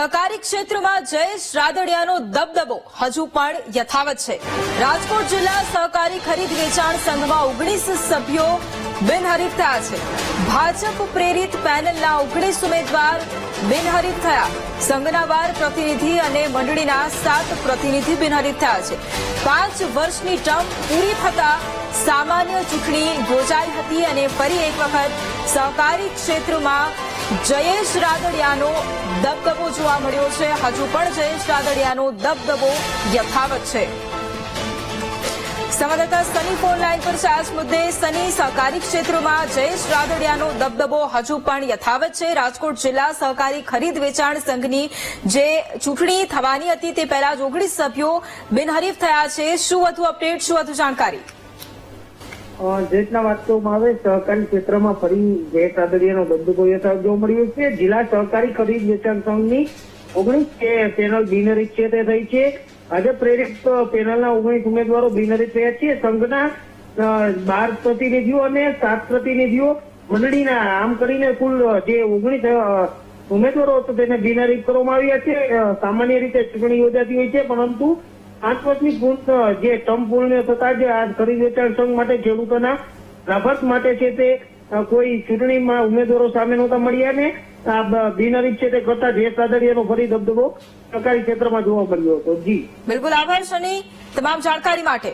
સહકારી ક્ષેત્રમાં જયેશ રાદડિયાનો દબદબો. હજુ પણ યથાવત છે. રાજકોટ જિલ્લા સહકારી ખરીદ વેચાણ સંઘમાં ઓગણીસ સભ્યો બિનહરીફ થયા છે. ભાજપ પ્રેરિત પેનલના ઓગણીસ ઉમેદવાર બિનહરીફ થયા. સંઘના બાર પ્રતિનિધિ અને મંડળીના સાત પ્રતિનિધિ બિનહરીફ થયા છે. પાંચ વર્ષની ટર્મ પૂરી થતા સામાન્ય ચૂંટણી યોજાઈ હતી અને ફરી એક વખત સહકારી ક્ષેત્રમાં જયેશ રાદડિયાનો દબદબો જોવા મળ્યો છે. હજુ પણ જયેશ રાદડિયાનો દબદબો યથાવત છે. સંવાદદાતા સની ફોન લાઈન પર છે. આ મુદ્દે સની સહકારી ક્ષેત્રમાં જયેશ રાદડિયાનો દબદબો હજુ પણ યથાવત છે. રાજકોટ જિલ્લા સહકારી ખરીદ વેચાણ સંઘની જે ચૂંટણી થવાની હતી તે પહેલા જ ઓગણીસ સભ્યો બિનહરીફ થયા છે. શું વધુ અપડેટ, શું વધુ જાણકારી? જે રીતના આવે, સહકારી ક્ષેત્રમાં ફરી જે આદરિયાનો યથાવત જોવા મળ્યો છે. જિલ્લા સહકારી ખરીદ વેચાણ સંઘની ઓગણીસ પેનલ બિનહરીફ છે તે થઈ છે. આજે પ્રેરિત પેનલના ઓગણીસ ઉમેદવારો બિનહરીફ થયા છે. સંઘના બાર પ્રતિનિધિઓ અને સાત પ્રતિનિધિઓ મંડળીના, આમ કરીને કુલ જે ઓગણીસ ઉમેદવારો હતો તેને બિનહરીફ કરવામાં આવ્યા છે. સામાન્ય રીતે ચૂંટણી યોજાતી હોય છે, પરંતુ પાંચ ગુણ જે ટર્મ પૂર્ણ થતા જે આ ખરીદ વેચાણ સંઘ માટે ખેડૂતોના લાભાર્થ માટે છે તે કોઈ ચૂંટણીમાં ઉમેદવારો સામે નહોતા મળ્યા ને આ બિનહરીફ છે તે કરતા જે સાદરિયાનો ફરી દબદબો સરકારી ક્ષેત્રમાં જોવા મળ્યો હતો. જી. બિલકુલ આભાર શની તમામ જાણકારી માટે.